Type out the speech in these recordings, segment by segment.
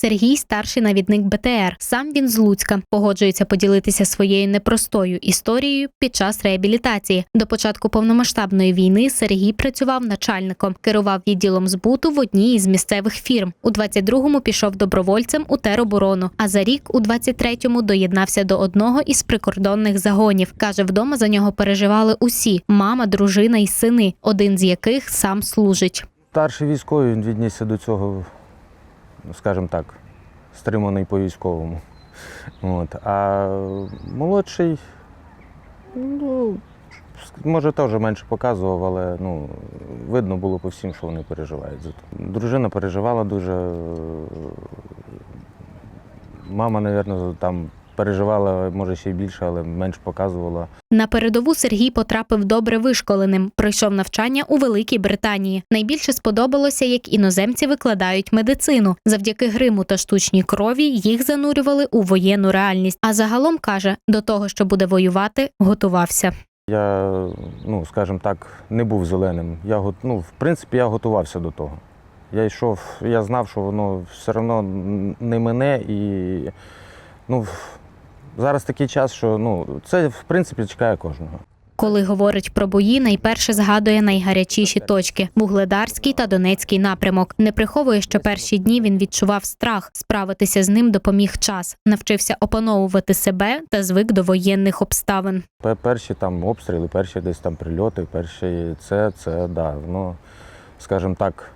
Сергій старший навідник БТР. Сам він з Луцька погоджується поділитися своєю непростою історією під час реабілітації. До початку повномасштабної війни Сергій працював начальником, керував відділом збуту в одній із місцевих фірм. У 22-му пішов добровольцем у тероборону. А за рік, у 23-му, доєднався до одного із прикордонних загонів. каже, вдома за нього переживали усі: мама, дружина і сини, один з яких сам служить. Старший військовий він віднісся до цього, скажімо так, стриманий по військовому. От. А молодший, ну, може, теж менше показував, але ну, видно було по всім, що вони переживають. Дружина переживала дуже. Мама, мабуть, там переживала, може, ще й більше, але менш показувала. На передову Сергій потрапив добре вишколеним. Пройшов навчання у Великій Британії. Найбільше сподобалося, як іноземці викладають медицину. Завдяки гриму та штучній крові їх занурювали у воєнну реальність. А загалом каже, до того, що буде воювати, готувався. Я, ну, скажімо так, не був зеленим. Я, ну, в принципі, я готувався до того. Я йшов, я знав, що воно все одно не мене і ну, зараз такий час, що ну, це в принципі чекає кожного. Коли говорить про бої, найперше згадує найгарячіші точки Вугледарський та Донецький напрямок. Не приховує, що перші дні він відчував страх. Справитися з ним допоміг час, навчився опановувати себе та звик до воєнних обставин. Перші там обстріли, перші десь там прильоти, перші це, це, да, ну, скажімо так,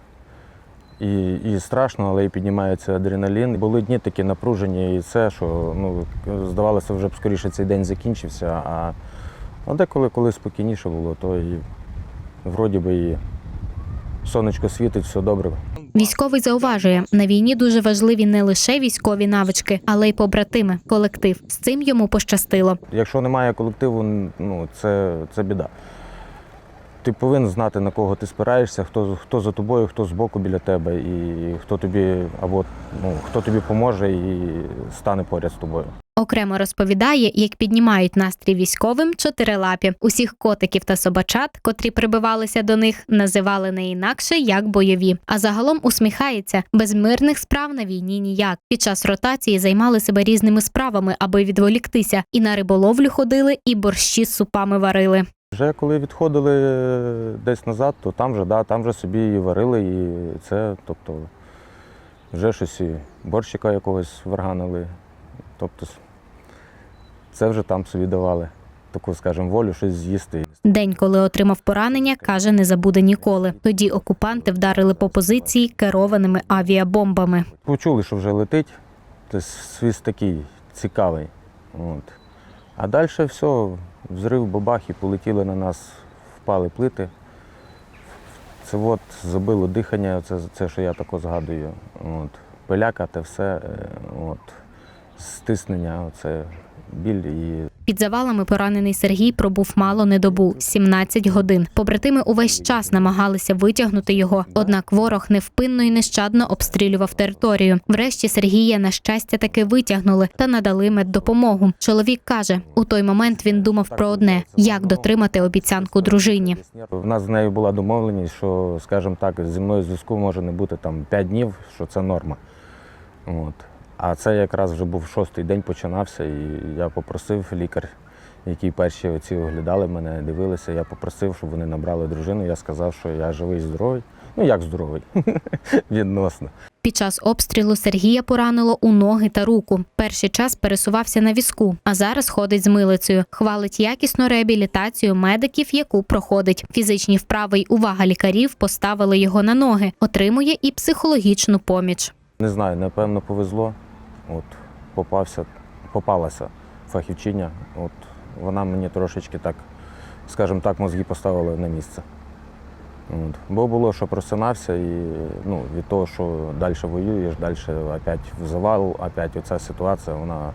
і, і страшно, але і піднімається адреналін. Були дні такі напружені, і це, що ну, здавалося, вже б скоріше цей день закінчився. А, а деколи, коли спокійніше було, то і вроді би і сонечко світить, все добре. Військовий зауважує, на війні дуже важливі не лише військові навички, але й побратими, колектив. З цим йому пощастило. Якщо немає колективу, ну, це, це біда. Ти повинен знати, на кого ти спираєшся, хто, хто за тобою, хто збоку біля тебе, і хто тобі або ну, хто тобі поможе і стане поряд з тобою. Окремо розповідає, як піднімають настрій військовим чотирилапі. Усіх котиків та собачат, котрі прибивалися до них, називали не інакше як бойові. А загалом усміхається без мирних справ на війні ніяк. Під час ротації займали себе різними справами, аби відволіктися. І на риболовлю ходили, і борщі з супами варили. Вже коли відходили десь назад, то там вже, да, там вже собі і варили, і це, тобто, вже щось і борщика якогось варганили. Тобто, це вже там собі давали. Таку, скажімо, волю щось з'їсти. День, коли отримав поранення, каже, не забуде ніколи. Тоді окупанти вдарили по позиції керованими авіабомбами. Почули, що вже летить, то свіст такий цікавий. От. А далі все, взрив, бабах і полетіли на нас, впали плити. Це от забило дихання, це, це що я тако згадую. От. Пиляка, все, е, от. стиснення, це біль і Під завалами поранений Сергій пробув мало не добу 17 годин. Побратими увесь час намагалися витягнути його, однак ворог невпинно і нещадно обстрілював територію. Врешті Сергія, на щастя, таки витягнули та надали меддопомогу. Чоловік каже, у той момент він думав про одне: як дотримати обіцянку дружині. У нас з нею була домовленість, що, скажімо так, зі мною зв'язку може не бути там 5 днів, що це норма. От. А це якраз вже був шостий день починався, і я попросив лікар, який перші оці оглядали мене, дивилися. Я попросив, щоб вони набрали дружину. Я сказав, що я живий, здоровий. Ну як здоровий? Відносно. Під час обстрілу Сергія поранило у ноги та руку. Перший час пересувався на візку, а зараз ходить з милицею. Хвалить якісну реабілітацію медиків, яку проходить. Фізичні вправи й увага лікарів поставили його на ноги. Отримує і психологічну поміч. Не знаю, напевно, повезло. От, попався, попалася фахівчиня. От, вона мені трошечки так, скажімо так, мозги поставила на місце. От. Бо було, що просинався, і ну, від того, що далі воюєш, далі опять в завал, опять оця ситуація, вона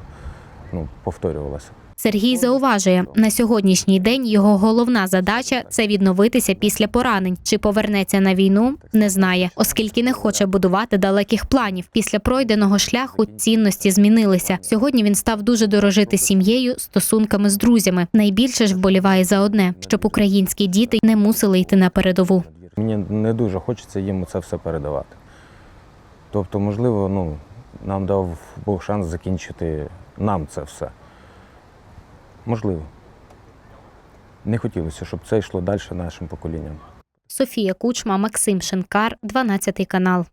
ну, повторювалася. Сергій зауважує, на сьогоднішній день його головна задача це відновитися після поранень. Чи повернеться на війну, не знає, оскільки не хоче будувати далеких планів. Після пройденого шляху цінності змінилися. Сьогодні він став дуже дорожити сім'єю, стосунками з друзями. Найбільше ж вболіває за одне, щоб українські діти не мусили йти на передову. Мені не дуже хочеться їм це все передавати. Тобто, можливо, ну, нам дав Бог шанс закінчити нам це все. Можливо. Не хотілося, щоб це йшло далі нашим поколінням. Софія Кучма, Максим Шинкар, 12 канал.